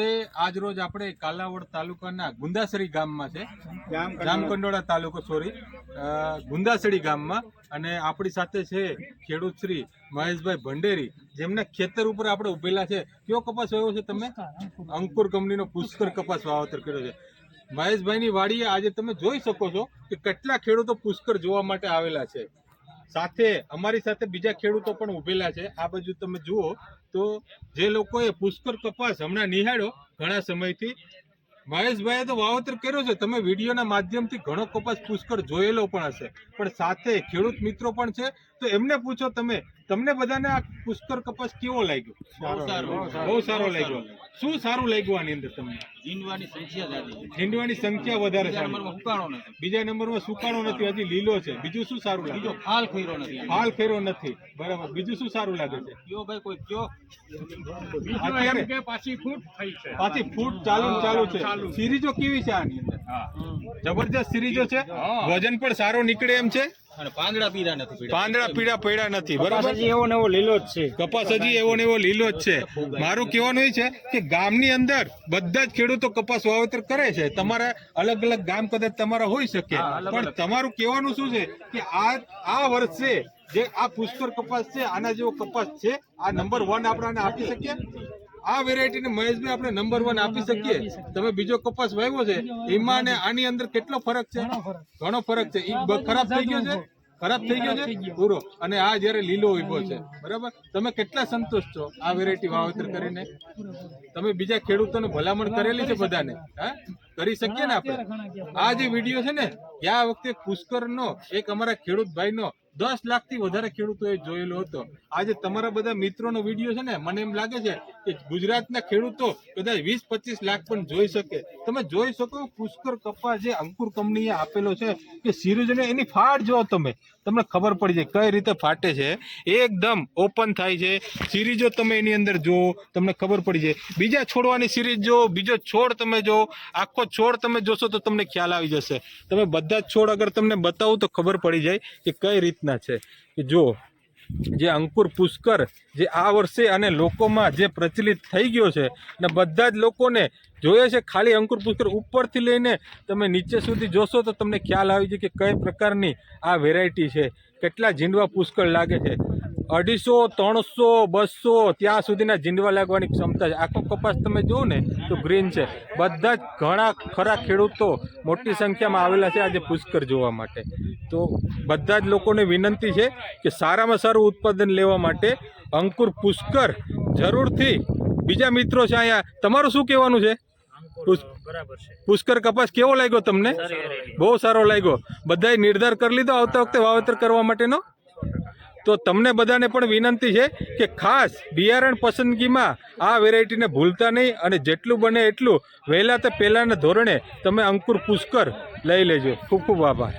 નમસ્તે આજ રોજ આપણે કાલાવડ તાલુકાના ગુંદાસરી ગામમાં છે. જામકંડોળા તાલુકો સોરી ગુંદાસડી ગામમાં. અને આપણી સાથે છે ખેડૂત શ્રી મહેશભાઈ ભંડેરી જેમના ખેતર ઉપર આપણે ઉભેલા છે. કયો કપાસ વાવ્યો છે તમે? અંકુર કંપનીનો પુષ્કર કપાસ વાવેતર કર્યો છે. મહેશભાઈની વાડીએ આજે તમે જોઈ શકો છો કે કેટલા ખેડૂતો પુષ્કર જોવા માટે આવેલા છે. સાથે અમારી સાથે બીજા ખેડૂતો પણ ઉભેલા છે. આ બાજુ તમે જુઓ તો જે લોકોએ પુષ્કર કપાસ હમણાં નિહાળ્યો ઘણા સમયથી. મહેશભાઈએ તો વાવતર કર્યો છે. તમે વિડીયોના માધ્યમથી ઘણો કપાસ પુષ્કર જોયેલો પણ હશે. પણ સાથે ખેડૂત મિત્રો પણ છે. તો એમને પૂછો તમે તમને બધાને આ પુષ્કર કપાસ કેવો લાગ્યો? બહુ સારો. લાગ્યો. શું સારું લાગ્યું આની અંદર તમને? જીંડવાની સંખ્યા છે. ઝીંડવાની સંખ્યા વધારે સારી. નથી. બીજા નંબરમાં સુકાણો નથી હજી લીલો છે. બીજું શું સારું લાગે? બીજો ફાલ ખોયરો નથી. હાલ ફેરો નથી. બરાબર. બીજું શું સારું લાગે છે? કયો ભાઈ કોઈ કયો? અત્યારે પાછી ફૂટ થઈ છે. પાછી ફૂટ ચાલુ ને ચાલુ છે. સિરીજો કેવી છે આની અંદર? જબરજસ્ત સિરીજો છે? વજન પણ સારો નીકળે એમ છે? અને પાંદડા પીળા નથી પાંદડા પીડા પડ્યા નથી બરાબર? એવો ને એવો લીલો જ છે. કપાસ હજી એવો ને એવો લીલો જ છે. મારું કહેવાનું એ છે કે ગામની અંદર બધા જ ખેડૂતો કપાસ વાવેતર કરે છે. તમારા અલગ અલગ ગામ કદાચ તમારા હોઈ શકે. પણ તમારું કહેવાનું શું છે કે આ આ વર્ષે જે આ પુષ્કર કપાસ છે આના જેવો કપાસ છે આ નંબર વન આપણે આપી શકીએ? આ વેરાયટીને મહેશભાઈ આપણે નંબર વન આપી શકીએ? તમે બીજો કપાસ વાવ્યો છે? એમાં ને આની અંદર કેટલો ફરક છે? ઘણો ફરક છે. એ ખરાબ થઈ ગયો છે? ખરાબ થઈ ગયો છે? પૂરો. અને આ જયારે લીલો ઊભો છે. બરાબર? તમે કેટલા સંતુષ્ટ છો આ વેરાયટી વાવેતર કરીને? તમે બીજા ખેડૂતોને ભલામણ કરેલી છે બધાને? હા? કરી શકીએ ને આપણે? આ જે વીડિયો છે ને ગયા વખતે પુષ્કરનો એક અમારા ખેડૂત ભાઈનો દસ લાખથી વધારે ખેડૂતોએ જોયેલો હતો. આજે તમારા બધા મિત્રોનો વીડિયો છે ને, મને એમ લાગે છે કે ગુજરાતના ખેડૂતો કદાચ વીસ પચીસ લાખ પણ જોઈ શકે. તમે જોઈ શકો પુષ્કર કપા જે અંકુર કંપનીએ આપેલો છે કે સિરીઝને એની ફાટ જો તમે. તમને ખબર પડી જાય કઈ રીતે ફાટે છે. એકદમ ઓપન થાય છે. સિરીજો તમે એની અંદર જુઓ, તમને ખબર પડી જાય. બીજા છોડવાની સિરીઝ જો બીજો છોડ તમે જો આખો છોડ તમે જોશો તો તમને ખ્યાલ આવી જશે. તમે બધા જ છોડ અગર તમને બતાવું તો ખબર પડી જાય કે કઈ રીતના છે કે જો જે અંકુર પુષ્કર જે આ વર્ષે અને લોકોમાં જે પ્રચલિત થઈ ગયો છે અને બધા જ લોકોને જોઈએ છે ખાલી અંકુર પુષ્કર ઉપરથી લઈને તમે નીચે સુધી જોશો તો તમને ખ્યાલ આવી જાય કે કઈ પ્રકારની આ વેરાયટી છે, કેટલા ઝીંડવા પુષ્કળ લાગે છે. અઢીસો ત્રણસો બસો ત્યાં સુધીના જીંડવા લાગવાની ક્ષમતા છે. આખો કપાસ તમે જુઓ ને તો ગ્રીન છે. બધા જ ઘણા ખરા ખેડૂતો મોટી સંખ્યામાં આવેલા છે આજે પુષ્કર જોવા માટે. તો બધા જ લોકોને વિનંતી છે કે સારામાં સારું ઉત્પાદન લેવા માટે અંકુર પુષ્કર જરૂરથી. બીજા મિત્રો છે અહીંયા. તમારું શું કહેવાનું છે? પુષ- છે પુષ્કર કપાસ કેવો લાગ્યો તમને? બહુ સારો લાગ્યો. બધાએ નિર્ધાર કરી લીધો આવતા વખતે વાવેતર કરવા માટેનો? તો તમને બધાને પણ વિનંતી છે કે ખાસ બિયારણ પસંદગીમાં આ વેરાયટીને ભૂલતા નહીં અને જેટલું બને એટલું વહેલા તે પહેલાંના ધોરણે તમે અંકુર પુષ્કર લઈ લેજો. ખૂબ ખૂબ આભાર.